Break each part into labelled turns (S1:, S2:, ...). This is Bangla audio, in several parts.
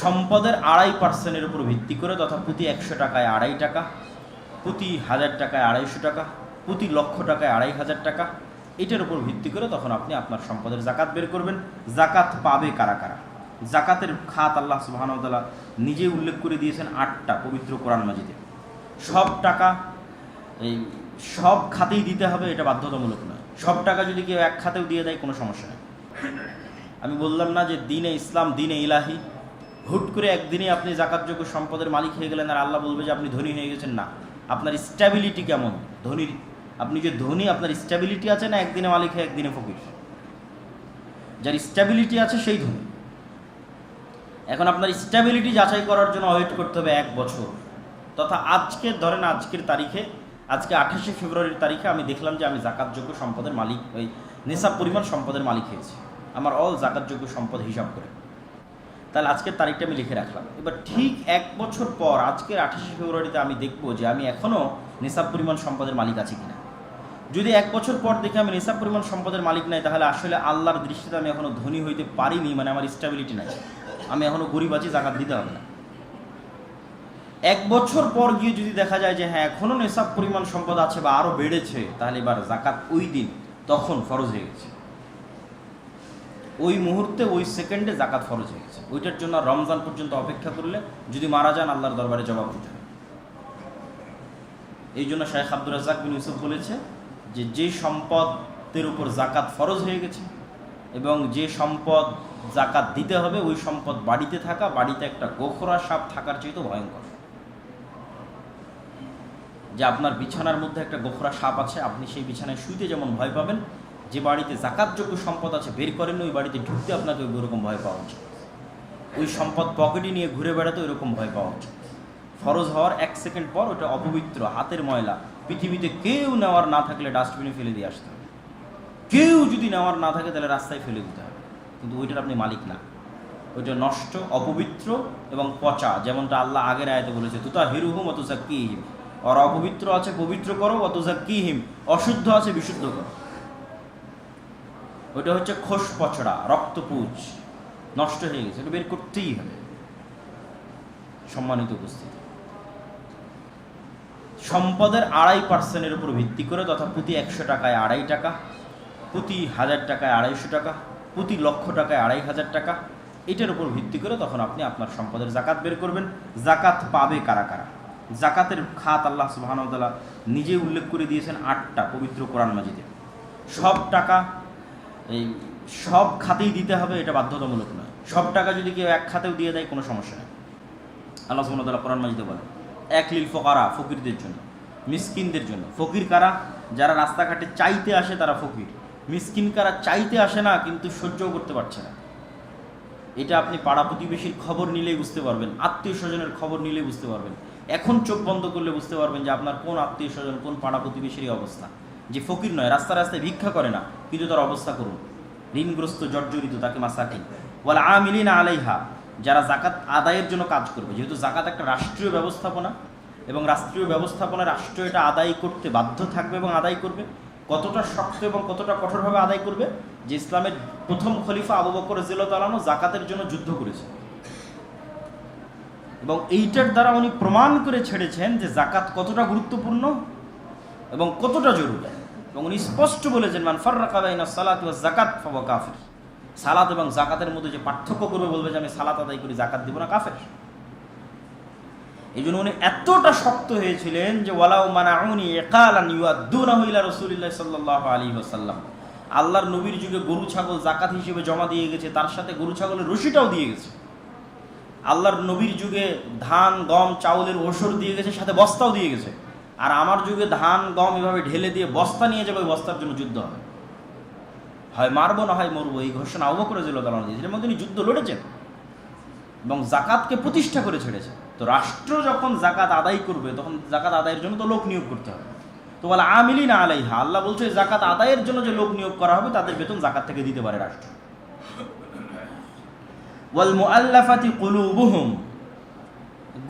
S1: সম্পদের আড়াই পার্সেন্টের উপর ভিত্তি করে তথা প্রতি একশো টাকায় আড়াই টাকা, প্রতি হাজার টাকায় আড়াইশো টাকা, প্রতি লক্ষ টাকায় আড়াই হাজার টাকা, এটার উপর ভিত্তি করে তখন আপনি আপনার সম্পদের জাকাত বের করবেন। জাকাত পাবে কারা কারা? জাকাতের খাত আল্লাহ সুবাহানতালা নিজে উল্লেখ করে দিয়েছেন আটটা পবিত্র কোরআন মাজিদে। সব টাকা, এই সব খাতেই দিতে হবে, এটা বাধ্যতামূলক নয়। সব টাকা যদি কেউ এক খাতেও দিয়ে দেয়, কোনো সমস্যা নেই। আমি বললাম না যে দিনে ইসলাম দিনে ইলাহি হুট করে একদিনে আপনি জাকাতযোগ্য সম্পদের মালিক হয়ে গেলেন আর আল্লাহ বলবে যে আপনি ধনী হয়ে গেছেন। না, আপনার স্ট্যাবিলিটি কেমন? ধনীর আপনি যে ধনী, আপনার স্ট্যাবিলিটি আছে না একদিনে মালিক হয়ে একদিনে ফকির? যার স্ট্যাবিলিটি আছে সেই ধনী। এখন আপনার স্ট্যাবিলিটি যাচাই করার জন্য ওয়েট করতে হবে এক বছর। তথা আজকে, ধরেন আজকের তারিখে, আজকে আঠাশে ফেব্রুয়ারির তারিখে আমি দেখলাম যে আমি জাকাতযোগ্য সম্পদের মালিক, ওই নিসাব পরিমাণ সম্পদের মালিক হয়েছি। আমার অল জাকাতযোগ্য সম্পদ হিসাব করে। তাহলে আজকের তারিখটা আমি লিখে রাখলাম। এবার ঠিক এক বছর পর, আজকের আঠাশে ফেব্রুয়ারিতে আমি দেখব যে আমি এখনও নিসাব পরিমাণ সম্পদের মালিক আছি কিনা। যদি এক বছর পর দেখে আমি নিসাব পরিমাণ সম্পদের মালিক নাই, তাহলে আসলে আল্লাহর দৃষ্টিতে আমি এখনও ধনী হইতে পারিনি মানে আমার স্টেবিলিটি নাই। আমি এখনও গরিব আছি, জাকাত দিতে হবে না। এক বছর পর গিয়ে যদি দেখা যায় যে হ্যাঁ এখনও নেশাব পরিমাণ সম্পদ আছে বা আরও বেড়েছে, তাহলে এবার জাকাত ওই দিন তখন ফরজ হয়ে গেছে। ওই মুহূর্তে, ওই সেকেন্ডে জাকাত ফরজ হয়ে গেছে। ওইটার জন্য রমজান পর্যন্ত অপেক্ষা করলে যদি মারা যান, আল্লাহর দরবারে জবাব দিতে হবে। এই জন্য শাহেখ আব্দুর রাজাক বিন ইউসুফ বলেছে যে যে সম্পদের উপর জাকাত ফরজ হয়ে গেছে এবং যে সম্পদ জাকাত দিতে হবে, ওই সম্পদ বাড়িতে থাকা, বাড়িতে একটা গোখরা সাপ থাকার চাইতে ভয়ঙ্কর। যে আপনার বিছানার মধ্যে একটা গোখরা সাপ আছে, আপনি সেই বিছানায় শুইতে যেমন ভয় পাবেন যে বাড়িতে জাকাতযোগ্য সম্পদ আছে বের করেন ওই বাড়িতে ঢুকতে আপনাকে ওইরকম ভয় পাওয়া উচিত। ওই সম্পদ পকেটে নিয়ে ঘুরে বেড়াতে ওইরকম ভয় পাওয়া উচিত। ফরজ হওয়ার এক সেকেন্ড পর ওটা অপবিত্র, হাতের ময়লা। পৃথিবীতে কেউ নেওয়ার না থাকলে ডাস্টবিনে ফেলে দিয়ে আসতে হবে। কেউ যদি নেওয়ার না থাকে তাহলে রাস্তায় ফেলে দিতে হবে। কিন্তু ওইটার আপনি মালিক না। ওইটা নষ্ট, অপবিত্র এবং পচা, যেমনটা আল্লাহ আগের আয়তে বলেছে, তুতা হিরুহুম অত হিম আর অপবিত্র আছে পবিত্র করো অত হিম অশুদ্ধ আছে বিশুদ্ধ করো। ওইটা হচ্ছে খোস পচড়া রক্তপুজ নষ্ট হয়ে গেছে, এটা বের করতেই হবে। সম্মানিত উপস্থিতি। সম্পদের আড়াই পার্সেন্টের উপর ভিত্তি করে তথা প্রতি একশো টাকায় আড়াই টাকা, প্রতি হাজার টাকায় আড়াইশো টাকা, প্রতি লক্ষ টাকায় আড়াই হাজার টাকা, এটার উপর ভিত্তি করে তখন আপনি আপনার সম্পদের জাকাত বের করবেন। জাকাত পাবে কারা কারা? জাকাতের খাত আল্লাহ সুবাহানতালা নিজে উল্লেখ করে দিয়েছেন আটটা পবিত্র কোরআন মাজিদে। সব টাকা এই সব খাতেই দিতে হবে, এটা বাধ্যতামূলক নয়। সব টাকা যদি কেউ এক খাতেও দিয়ে দেয়, কোনো সমস্যা নেই। আল্লাহ সুবাহতাল্লাহ কোরআন মাজিদে বলে এক লিল ফকারা ফকিরদের জন্য, মিসকিনদের জন্য। ফকির কারা? যারা রাস্তাঘাটে চাইতে আসে তারা ফকির। মিসকিন কারা চাইতে আসে না, কিন্তু সহ্যও করতে পারছে না। এটা আপনি পাড়া প্রতিবেশীর খবর নিলেই বুঝতে পারবেন, আত্মীয় স্বজনের খবর নিলেই বুঝতে পারবেন। এখন চোখ বন্ধ করলে বুঝতে পারবেন যে আপনার কোন আত্মীয় স্বজন, কোন পাড়া প্রতিবেশীরই অবস্থা। যে ফকির নয় রাস্তা রাস্তায় ভিক্ষা করে না। কিন্তু তার অবস্থা করুন। ঋণগ্রস্ত জর্জরিত তাকে মাসাকিন। বলে আমিলিনা আলাইহা, যারা জাকাত আদায়ের জন্য কাজ করবে। যেহেতু জাকাত একটা রাষ্ট্রীয় ব্যবস্থাপনা এবং রাষ্ট্রীয় ব্যবস্থাপনা রাষ্ট্র এটা আদায় করতে বাধ্য থাকবে এবং আদায় করবে। কতটা শক্ত এবং কতটা কঠোরভাবে আদায় করবে? যে ইসলামের প্রথম খলিফা আবু বকর জিল্লানো জাকাতের জন্য যুদ্ধ করেছে। এবং এইটার দ্বারা উনি প্রমাণ করে ছেড়েছেন যে জাকাত কতটা গুরুত্বপূর্ণ এবং কতটা জরুরি। এবং উনি স্পষ্ট বলেছেন, মান ফার্রাকাবাইনা সালাত জাকাত ফাওয়া কাফির। সালাত এবং জাকাতের মধ্যে যে পার্থক্য করবে বলবে যে, আমি সালাত আদায় করি জাকাত দিব না, কাফের। এই জন্য উনি এতটা শক্ত হয়েছিলেন যে, ওয়ালাউ মানাউনি একালান ইউয়াদ্দুনাহু ইলা রাসূলিল্লাহ সাল্লাল্লাহু আলাইহি ওয়াসাল্লাম। আল্লাহর নবীর যুগে গরু, ছাগল জাকাত হিসেবে জমা দিয়ে গেছে, তার সাথে গরু, ছাগলের রশিটাও দিয়ে গেছে। আল্লাহর নবীর যুগে ধান, গম, চাউলের ওষুধ দিয়ে গেছে, সাথে বস্তাও দিয়ে গেছে। আর আমার যুগে ধান, গম এভাবে ঢেলে দিয়ে বস্তা নিয়ে যাবে বস্তার জন্য যুদ্ধ হবে। হয় মারবো, না হয় মরবো, এই ঘোষণা আবু করে দিল তালা দিয়েছে মধ্যে উনি যুদ্ধ লড়েছেন এবং জাকাতকে প্রতিষ্ঠা করে ছেড়েছে তো রাষ্ট্র যখন জাকাত আদায় করবে, তখন জাকাত আদায়ের জন্য তো লোক নিয়োগ করতে হবে। তো বলে আমিলি না আলাইহা। আল্লাহ বলছে, জাকাত আদায়ের জন্য যে লোক নিয়োগ করা হবে, তাদের বেতন জাকাত থেকে দিতে পারে রাষ্ট্র।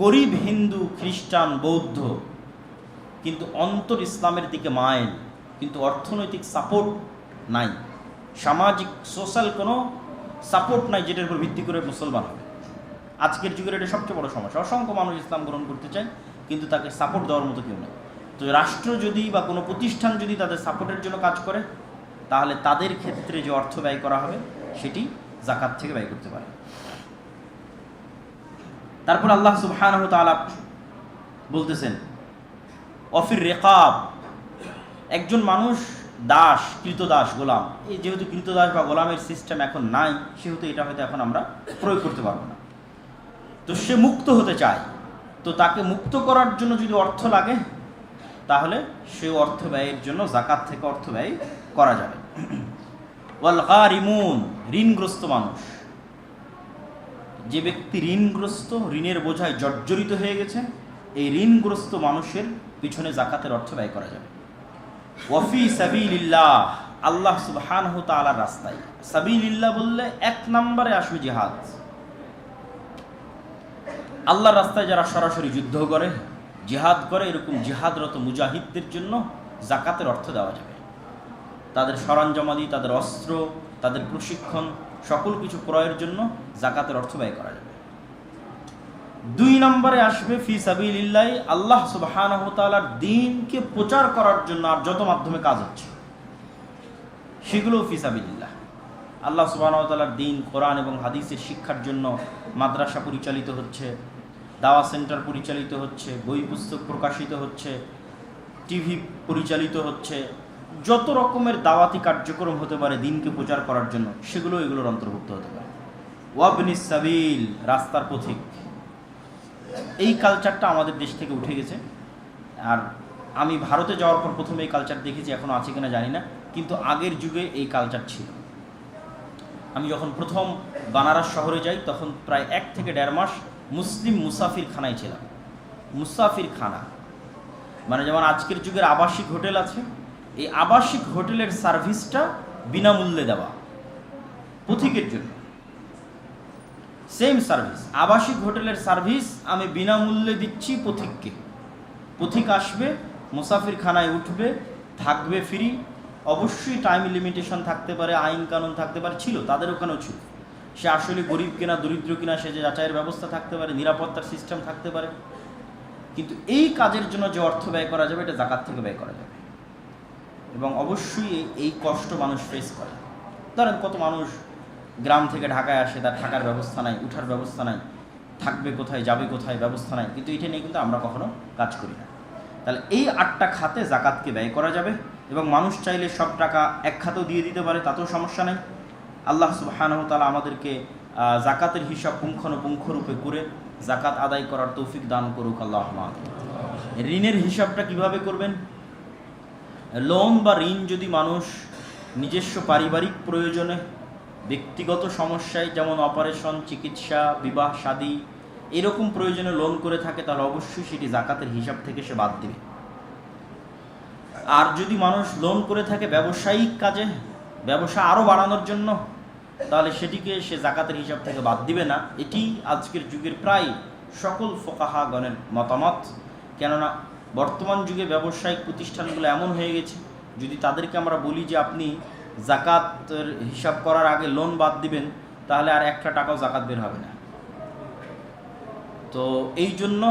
S1: গরিব হিন্দু, খ্রিস্টান, বৌদ্ধ কিন্তু অন্তর ইসলামের দিকে মাইল কিন্তু অর্থনৈতিক সাপোর্ট নাই। সামাজিক সোশ্যাল কোনো সাপোর্ট নাই যেটার উপর ভিত্তি করে মুসলমান হবে। আজকের যুগের এটা সবচেয়ে বড় সমস্যা। অসংখ্য মানুষ ইসলাম গ্রহণ করতে চায়, কিন্তু তাকে সাপোর্ট দেওয়ার মতো কেউ নেই। তো রাষ্ট্র যদি বা কোনো প্রতিষ্ঠান যদি তাদের সাপোর্টের জন্য কাজ করে, তাহলে তাদের ক্ষেত্রে যে অর্থ ব্যয় করা হবে, সেটি জাকাত থেকে ব্যয় করতে পারে। তারপর আল্লাহ সুবহানাহু তাআলা বলতেছেন অফির রেকাব। একজন মানুষ দাস, কৃতদাস, গোলাম। এই যেহেতু কৃতদাস বা গোলামের সিস্টেম এখন নাই, সেহেতু এটা হয়তো এখন আমরা প্রয়োগ করতে পারব না। তো সে মুক্ত হতে চায়। তো তাকে মুক্ত করার জন্য যদি অর্থ লাগে, তাহলে সে অর্থ ব্যয়ের জন্য জাকাত থেকে অর্থ ব্যয় করা যাবে। গারিমুন, ঋণগ্রস্ত মানুষ। যে ব্যক্তি ঋণগ্রস্ত, ঋণের বোঝায় জর্জরিত হয়ে গেছে এই ঋণগ্রস্ত মানুষের পিছনে জাকাতের অর্থ ব্যয় করা যাবে। ওয়াফি সাবিলিল্লাহ, আল্লাহ সুবহানাহু তাআলার রাস্তায়। সাবিলিল্লাহ বললে এক নম্বরে আসবে জিহাদ। আল্লাহর রাস্তায় যারা সরাসরি যুদ্ধ করে, জিহাদ করে, এরকম জিহাদরত মুজাহিদদের জন্য জাকাতের অর্থ দেওয়া যাবে। তাদের সরঞ্জামাদি, তাদের অস্ত্র, তাদের প্রশিক্ষণ, সকল কিছু ক্রয়ের জন্য জাকাতের অর্থ ব্যয় করা যাবে। দুই নম্বরে আসবে, ফি সাবিলিল্লাহ, আল্লাহ সুবহানাহু দিনকে প্রচার করার জন্য আর যত মাধ্যমে কাজ হচ্ছে সেগুলো ফি সাবিলিল্লাহ। আল্লাহ সুবহানাহু তাআলার দ্বীন কোরআন এবং হাদিসের শিক্ষার জন্য মাদ্রাসা পরিচালিত হচ্ছে, দাওয়া সেন্টার পরিচালিত হচ্ছে, বই পুস্তক প্রকাশিত হচ্ছে, টিভি পরিচালিত হচ্ছে, যত রকমের দাওয়াতি কার্যক্রম হতে পারে, দিনকে প্রচার করার জন্য, সেগুলো এগুলোর অন্তর্ভুক্ত হতে পারে। ওয়াবনিস সাবিল, রাস্তার পথিক। এই কালচারটা আমাদের দেশ থেকে উঠে গেছে। আর আমি ভারতে যাওয়ার পর প্রথমে এই কালচার দেখেছি এখনও আছে কিনা জানি না। কিন্তু আগের যুগে এই কালচার ছিল। আমি যখন প্রথম বানারস শহরে যাই, তখন প্রায় এক থেকে দেড় মাস মুসলিম মুসাফির খানায় ছিলাম। মুসাফির খানা মানে যেমন আজকের যুগের আবাসিক হোটেল আছে, এই আবাসিক হোটেলের সার্ভিসটা বিনামূল্যে দেওয়া। পথিকের জন্য। সেম সার্ভিস, আবাসিক হোটেলের সার্ভিস আমি বিনামূল্যে দিচ্ছি পথিককে। পথিক আসবে মুসাফির খানায় উঠবে, থাকবে ফ্রি অবশ্যই টাইম লিমিটেশন থাকতে পারে, আইন কানুন থাকতে পারে, ছিল, তাদের ওখানেও ছিল। সে আসলে গরিব কিনা, দরিদ্র কিনা, সে যে যাচাইয়ের ব্যবস্থা থাকতে পারে, নিরাপত্তার সিস্টেম থাকতে পারে। কিন্তু এই কাজের জন্য যে অর্থ ব্যয় করা যাবে, এটা জাকাত থেকে ব্যয় করা যাবে। এবং অবশ্যই এই- কষ্ট মানুষ ফেস করে। ধরেন কত মানুষ গ্রাম থেকে ঢাকায় আসে, তার থাকার ব্যবস্থা নাই, উঠার ব্যবস্থা নাই, থাকবে কোথায়, যাবে কোথায়, ব্যবস্থা নাই, কিন্তু এটা নিয়ে কিন্তু আমরা কখনো কাজ করি না। তাহলে এই আটটা খাতে জাকাতকে ব্যয় করা যাবে এবং মানুষ চাইলে সব টাকা এক খাতেও দিয়ে দিতে পারে, তাতেও সমস্যা নেই। আল্লাহ সুবহানাহু তাআলা আমাদেরকে জাকাতের হিসাব পুঙ্খানুপুঙ্খ রূপে করে জাকাত আদায় করার তৌফিক দান করুক আল্লাহ ঋণের হিসাবটা কীভাবে করবেন? লোন বা ঋণ যদি মানুষ নিজস্ব পারিবারিক প্রয়োজনে ব্যক্তিগত সমস্যায় যেমন অপারেশন, চিকিৎসা, বিবাহ শাদী এরকম প্রয়োজনে লোন করে থাকে, তাহলে অবশ্যই সেটি জাকাতের হিসাব থেকে সে বাদ দেবে। আর যদি মানুষ লোন করে থাকে ব্যবসায়িক কাজে, ব্যবসা আরও বাড়ানোর জন্য, তাহলে সেটিকে সে জাকাতের হিসাব থেকে বাদ দিবে না। এটি আজকের যুগের প্রায় সকল ফোকাহাগণের মতামত। কেননা বর্তমান যুগে ব্যবসায়িক প্রতিষ্ঠানগুলো এমন হয়ে গেছে, যদি তাদেরকে আমরা বলি যে আপনি জাকাতের হিসাব করার আগে লোন বাদ দিবেন, তাহলে আর একটা টাকাও জাকাত বের হবে না। তো এই জন্য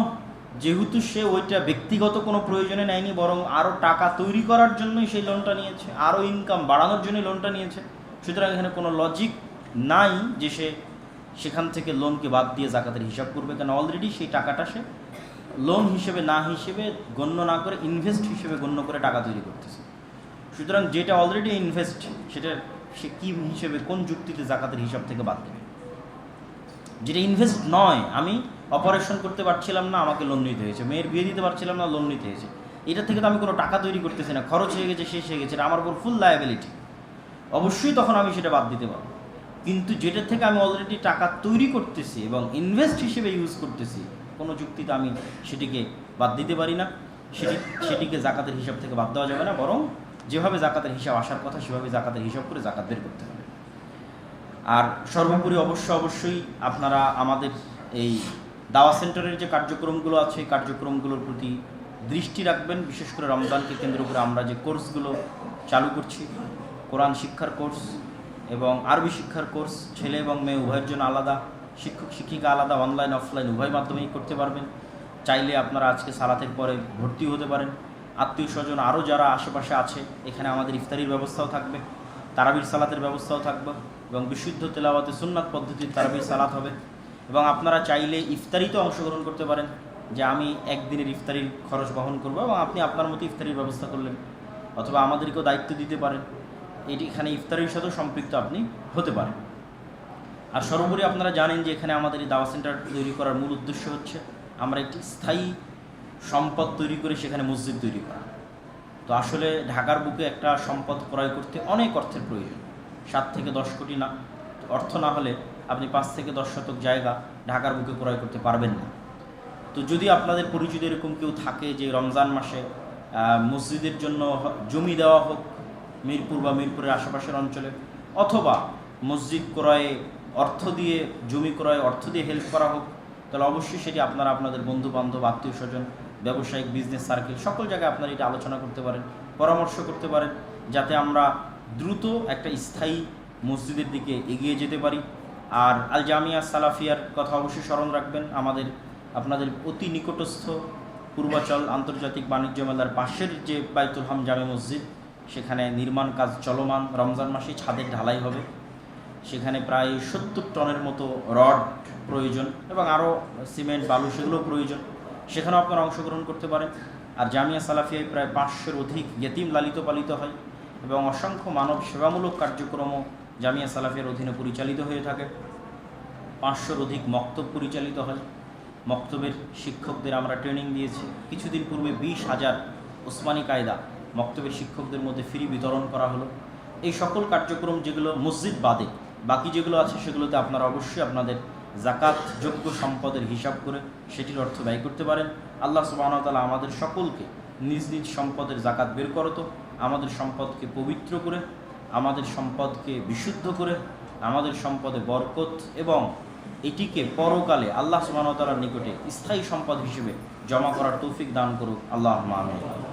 S1: যেহেতু সে ওইটা ব্যক্তিগত কোনো প্রয়োজনে নেয়নি, বরং আরও টাকা তৈরি করার জন্যই সেই লোনটা নিয়েছে আরও ইনকাম বাড়ানোর জন্যই লোনটা নিয়েছে। সুতরাং এখানে কোনো লজিক নাই যে সে সেখান থেকে লোনকে বাদ দিয়ে জাকাতের হিসাব করবে কেন। অলরেডি সেই টাকাটা সে লোন হিসেবে না হিসেবে গণ্য না করে ইনভেস্ট হিসেবে গণ্য করে টাকা তৈরি করতেছে। সুতরাং যেটা অলরেডি ইনভেস্ট সেটা সে কী হিসেবে, কোন যুক্তিতে জাকাতের হিসাব থেকে বাদ দেবে? যেটা ইনভেস্ট নয়, আমি অপারেশন করতে পারছিলাম না, আমাকে লোন নিতে হয়েছে। মেয়ের বিয়ে দিতে পারছিলাম না লোন নিতে হয়েছে। এটা থেকে তো আমি কোনো টাকা তৈরি করতেছি না, খরচ হয়ে গেছে, শেষ হয়ে গেছে আমার উপর ফুল লায়াবিলিটি অবশ্যই তখন আমি সেটা বাদ দিতে পারব। কিন্তু যেটা থেকে আমি অলরেডি টাকা তৈরি করতেছি এবং ইনভেস্ট হিসেবে ইউজ করতেছি, কোনো যুক্তিতে আমি সেটিকে বাদ দিতে পারি না। সেটি সেটিকে জাকাতের হিসাব থেকে বাদ দেওয়া যাবে না, বরং যেভাবে জাকাতের হিসাব আসার কথা, সেভাবে জাকাতের হিসাব করে জাকাত বের করতে হবে। আর সর্বোপরি অবশ্য অবশ্যই আপনারা আমাদের এই দাওয়া সেন্টারের যে কার্যক্রমগুলো আছে, এই কার্যক্রমগুলোর প্রতি দৃষ্টি রাখবেন। বিশেষ করে রমজানকে কেন্দ্র করে আমরা যে কোর্সগুলো চালু করছি, কোরআন শিক্ষার কোর্স এবং আরবি শিক্ষার কোর্স, ছেলে এবং মেয়ে উভয়ের জন্য আলাদা, শিক্ষক, শিক্ষিকা আলাদা, অনলাইন, অফলাইন উভয় মাধ্যমেই করতে পারবেন। চাইলে আপনারা আজকে সালাতের পরে ভর্তি হতে পারেন। আত্মীয় স্বজন আরও যারা আশেপাশে আছে, এখানে আমাদের ইফতারির ব্যবস্থাও থাকবে, তারাবির সালাতের ব্যবস্থাও থাকবে এবং বিশুদ্ধ তেলাওয়াতে সুন্নাত পদ্ধতির তারাবির সালাত হবে। এবং আপনারা চাইলে ইফতারিতে অংশগ্রহণ করতে পারেন যে আমি একদিনের ইফতারির খরচ বহন করব এবং আপনি আপনার মতো ইফতারির ব্যবস্থা করলেন অথবা আমাদেরকেও দায়িত্ব দিতে পারেন। এটি এখানে ইফতারির সাথেও সম্পৃক্ত আপনি হতে পারেন। আর সর্বোপরি আপনারা জানেন যে এখানে আমাদের এই দাওয়া সেন্টার তৈরি করার মূল উদ্দেশ্য হচ্ছে আমরা একটি স্থায়ী সম্পদ তৈরি করে সেখানে মসজিদ তৈরি করা। তো আসলে ঢাকার বুকে একটা সম্পদ ক্রয় করতে অনেক অর্থের প্রয়োজন। সাত থেকে দশ কোটি না, অর্থ না হলে আপনি পাঁচ থেকে দশ শতক জায়গা ঢাকার বুকে ক্রয় করতে পারবেন না। তো যদি আপনাদের পরিচিত এরকম কেউ থাকে যে রমজান মাসে মসজিদের জন্য জমি দেওয়া হোক মিরপুর বা মিরপুরের আশেপাশের অঞ্চলে, অথবা মসজিদ ক্রয়ে অর্থ দিয়ে, জমি ক্রয়ে অর্থ দিয়ে হেল্প করা হোক, তাহলে অবশ্যই সেটি আপনারা আপনাদের বন্ধু বান্ধব আত্মীয় স্বজন ব্যবসায়িক বিজনেস সার্কেল সকল জায়গায় আপনারা এটা আলোচনা করতে পারেন, পরামর্শ করতে পারেন, যাতে আমরা দ্রুত একটা স্থায়ী মসজিদের দিকে এগিয়ে যেতে পারি। আর আল জামিয়া সালাফিয়ার কথা অবশ্যই স্মরণ রাখবেন, আমাদের, আপনাদের অতি নিকটস্থ পূর্বাচল আন্তর্জাতিক বাণিজ্য মেলার পাশের যে বাইতুল হাম জামে মসজিদ, সেখানে নির্মাণ কাজ চলমান, রমজান মাসে ছাদের ঢালাই হবে। সেখানে প্রায় সত্তর টনের মতো রড প্রয়োজন এবং আরও সিমেন্ট, বালু, সেগুলো প্রয়োজন। সেখানেও আপনারা অংশগ্রহণ করতে পারেন। আর জামিয়া সালাফিয়ায় প্রায় পাঁচশোর অধিক ইয়েতিম লালিত পালিত হয় এবং অসংখ্য মানব সেবামূলক কার্যক্রমও জামিয়া সালাফিয়ার অধীনে পরিচালিত হয়ে থাকে। পাঁচশোর অধিক মক্তব পরিচালিত হয়। মক্তবের শিক্ষকদের আমরা ট্রেনিং দিয়েছি। কিছুদিন পূর্বে বিশ হাজার ওসমানী কায়দা মক্তবের শিক্ষকদের মধ্যে ফ্রি বিতরণ করা হলো। এই সকল কার্যক্রম যেগুলো মসজিদ বাদে, বাকি যেগুলো আছে সেগুলোতে আপনারা অবশ্যই আপনাদের জাকাত যোগ্য সম্পদের হিসাব করে সেটির অর্থ ব্যয় করতে পারেন। আল্লাহ সুবাহতালা আমাদের সকলকে নিজ নিজ সম্পদের জাকাত বের করো তো। আমাদের সম্পদকে পবিত্র করে, আমাদের সম্পদকে বিশুদ্ধ করে, আমাদের সম্পদে বরকত এবং এটিকে পরকালে আল্লাহ সুবাহতালার নিকটে স্থায়ী সম্পদ হিসেবে জমা করার তৌফিক দান করুক। আল্লাহ আমিন।